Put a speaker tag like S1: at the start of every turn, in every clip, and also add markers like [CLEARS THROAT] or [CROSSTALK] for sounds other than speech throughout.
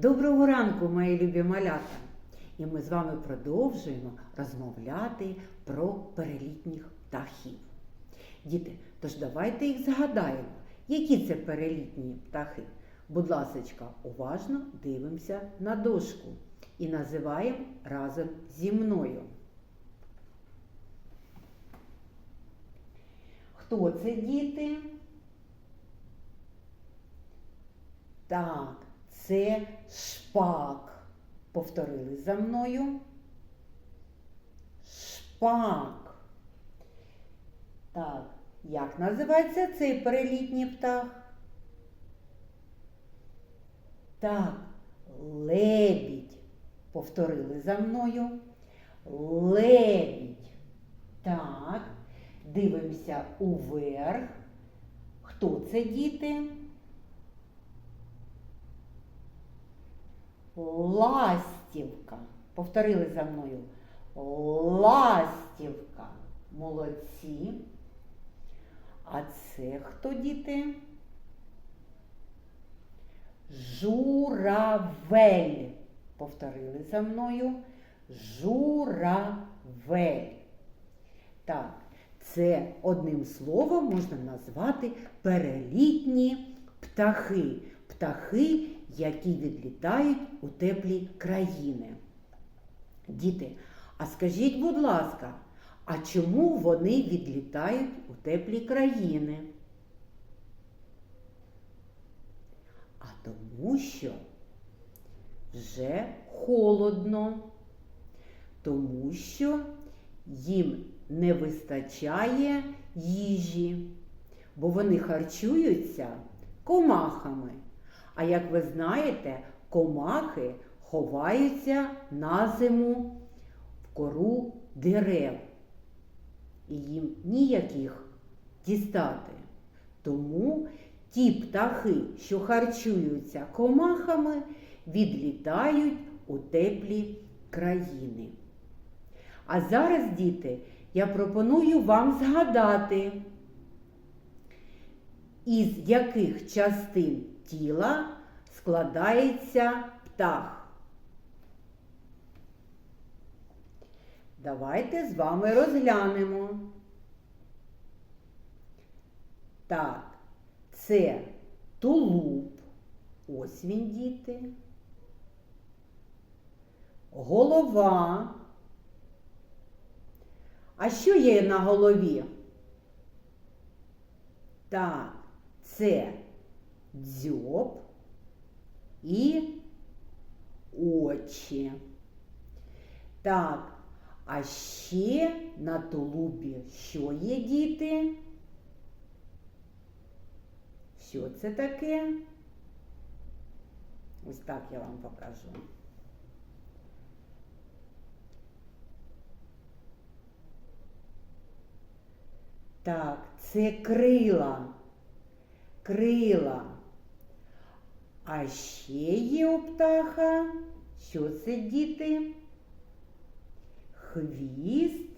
S1: Доброго ранку, мої любі малята! І ми з вами продовжуємо розмовляти про перелітніх птахів. Діти, тож давайте їх згадаємо, які це перелітні птахи. Будь ласочка, уважно дивимося на дошку і називаємо разом зі мною. Хто це діти? Так, це шпак. Повторили за мною. Шпак. Так, як називається цей перелітній птах? Так, лебідь. Повторили за мною. Лебідь. Так, дивимося уверх. Хто це діти? Ластівка. Повторили за мною. Ластівка. Молодці. А це хто діти? Журавель. Повторили за мною. Журавель. Так, це одним словом можна назвати перелітні птахи. Птахи, які відлітають у теплі країни. Діти, а скажіть, будь ласка, а чому вони відлітають у теплі країни? А тому що вже холодно, тому що їм не вистачає їжі, бо вони харчуються комахами. А як ви знаєте, комахи ховаються на зиму в кору дерев. І їм ніяких дістати. Тому ті птахи, що харчуються комахами, відлітають у теплі країни. А зараз, діти, я пропоную вам згадати, із яких частин тіла складається птах. Давайте з вами розглянемо. Так, це тулуб. Ось він, діти. Голова. А що є на голові? Так, це дзьоб і очі. Так, а ще на тулубі що є діти? Що це таке? Ось так я вам покажу. Так, це крила. Крила. А ще є у птаха. Що це діти? Хвіст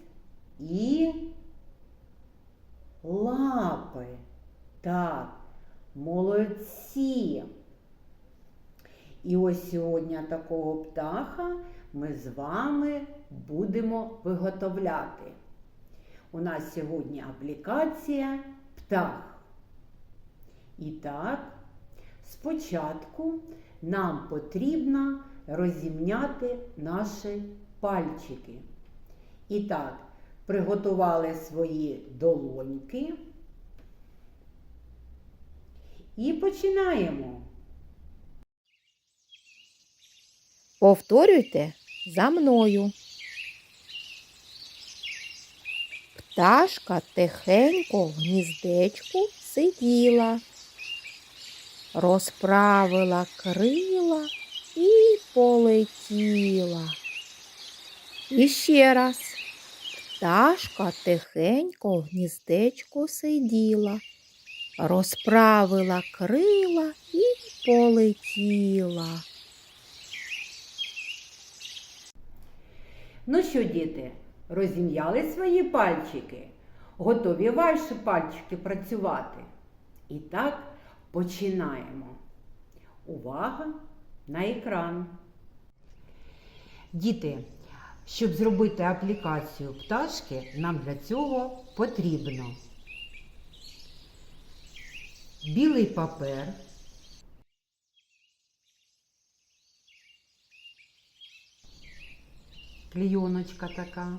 S1: і лапи. Так, молодці. І ось сьогодні такого птаха ми з вами будемо виготовляти. У нас сьогодні аплікація птах. І так, спочатку нам потрібно розімняти наші пальчики. І так, приготували свої долоньки. І починаємо.
S2: Повторюйте за мною. Пташка тихенько в гніздечку сиділа, розправила крила і полетіла. І ще раз. Пташка тихенько в гніздечку сиділа, розправила крила і полетіла.
S1: Ну що, діти, розім'яли свої пальчики? Готові ваші пальчики працювати? І так починаємо. Увага! на екран. Діти, щоб зробити аплікацію пташки, нам для цього потрібно білий папер, клейоночка така,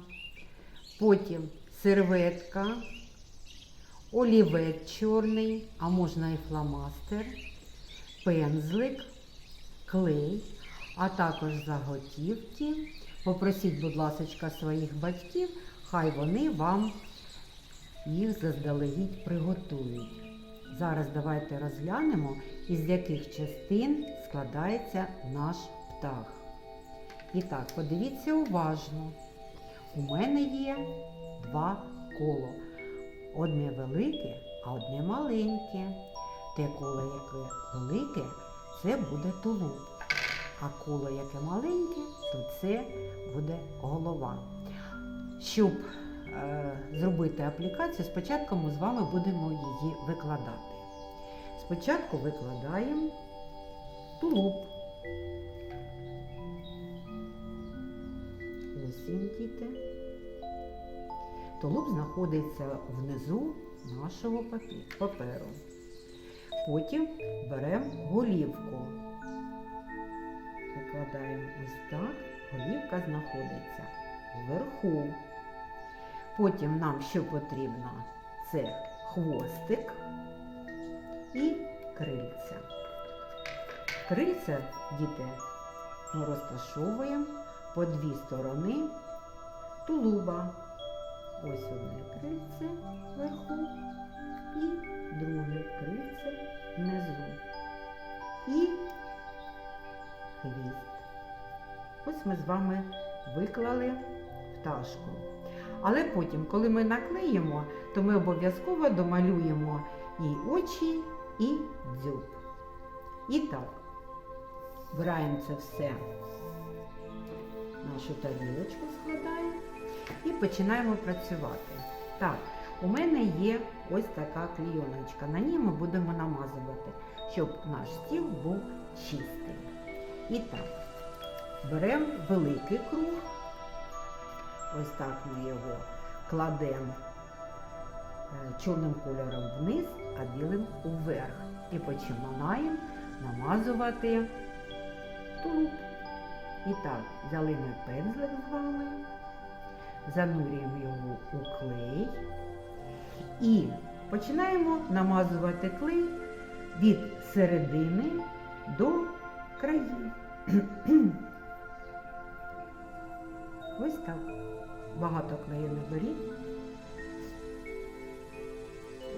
S1: потім серветка, олівець чорний, а можна і фломастер, пензлик, клей, а також заготівки. Попросіть, будь ласка, своїх батьків, хай вони вам їх заздалегідь приготують. Зараз давайте розглянемо, із яких частин складається наш птах. І так, подивіться уважно. У мене є два коло. Одне велике, а одне маленьке. Те коло, яке велике, це буде тулуб. А коло, яке маленьке, то це буде голова. Щоб е, зробити аплікацію, спочатку ми з вами будемо її викладати. Спочатку викладаємо тулуб. Він, діти. Тулуб знаходиться внизу нашого паперу. Потім беремо голівку. Викладаємо ось так. Голівка знаходиться вверху. Потім нам що потрібно? Це хвостик і крильця. Крильця, діти, ми розташовуємо по дві сторони тулуба. Ось одне крильце вверху і друге крильце внизу. І хвіст. Ось ми з вами виклали пташку. Але потім, коли ми наклеїмо, то ми обов'язково домалюємо і очі, і дзьоб. І так, збираємо це все в нашу тарілочку і починаємо працювати. Так, у мене є ось така клійоночка. На ній ми будемо намазувати, щоб наш стіл був чистий. І так, беремо великий круг. Ось так ми його кладемо е, чорним кольором вниз, а білим уверх. І починаємо намазувати тулуб. І так, взяли ми пензлик з вами, занурюємо його у клей і починаємо намазувати клей від середини до країв. [CLEARS THROAT] Ось так. Багато клею не беріть.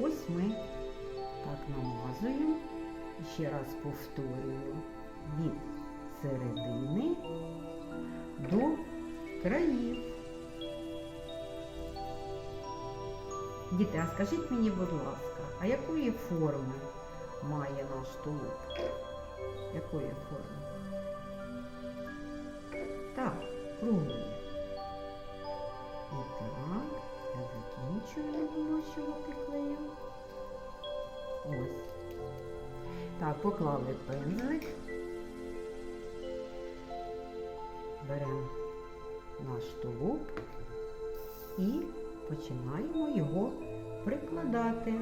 S1: Ось ми так намазуємо. Ще раз повторюю. Від середини до країв. Діти, а скажіть мені, будь ласка, а якої форми має наш тулуб? Якої форми? Так, круглої. І так, я закінчую вимощувати клеєм. Ось. Так, поклали пензлик. Беремо наш тулуб і починаємо його прикладати.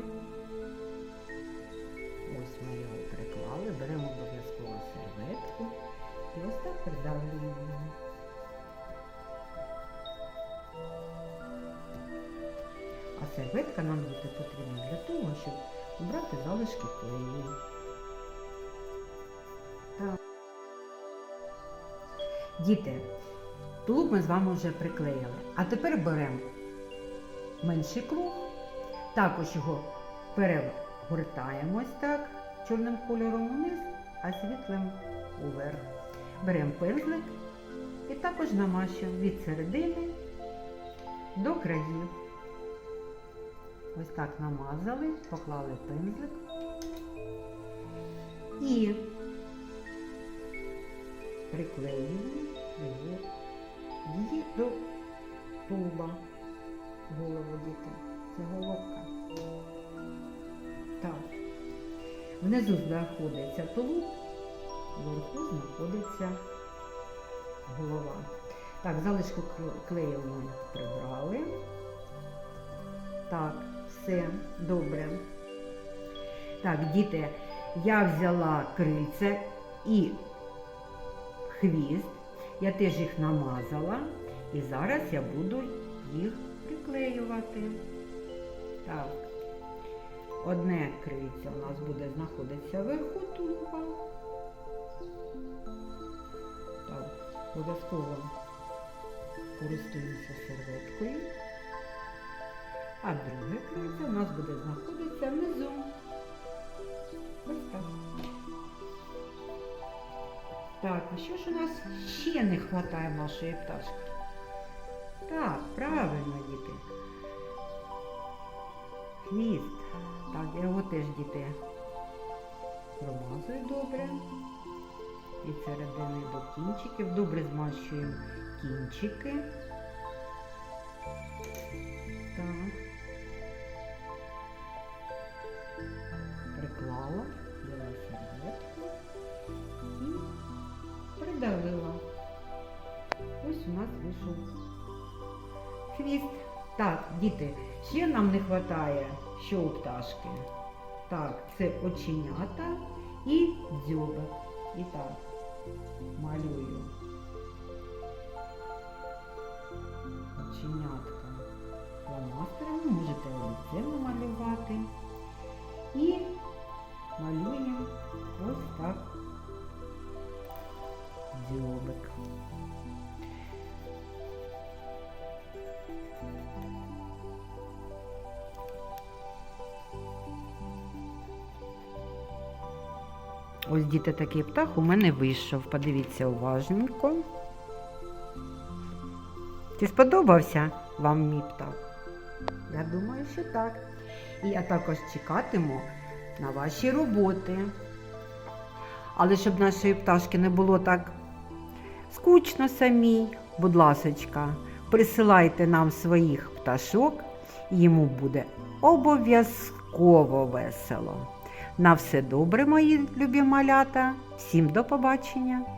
S1: Ось ми його приклали, беремо обов'язково серветку і ось так придавлюємо. А серветка нам буде потрібна для того, щоб убрати залишки клею. Діти, тулуб ми з вами вже приклеїли. А тепер беремо менший круг, також його перегортаємо ось так, чорним кольором вниз, а світлим уверх. Беремо пензлик і також намащуємо від середини до країв. Ось так намазали, поклали пензлик і приклеїли його її до тулуба. Голову діти. Це головка. Так. Внизу знаходиться тулуб, вверху знаходиться голова. Так, залишку клею ми прибрали. Так, все добре. Так, діти, я взяла крильце і хвіст. Я теж їх намазала. І зараз я буду їх приклеювати. Так. Одне крильце у нас буде знаходитися вверху тулуба. Так, обов'язково користуємося серветкою. А друге крильце у нас буде знаходитися внизу. Ось так. Так, а що ж у нас ще не вистачає нашої пташки? Так, правильно, діти. Хвіст. Так, його теж діти промазую добре. Від середини до кінчиків. Добре змащуємо кінчики. Хвіст. Так, діти, ще нам не вистачає, що у пташки. Так, це оченята і дзьобик. І так, малюю. Оченятка фломастером, можете лице намалювати. І малюємо ось так дзьобик. Ось діти такий птах у мене вийшов. Подивіться уважненько. Чи сподобався вам мій птах? Я думаю, що так. І я також чекатиму на ваші роботи. Але щоб нашої пташки не було так скучно самій, будь ласочка, присилайте нам своїх пташок, і йому буде обов'язково весело. На все добре, мої любі малята. Всім до побачення!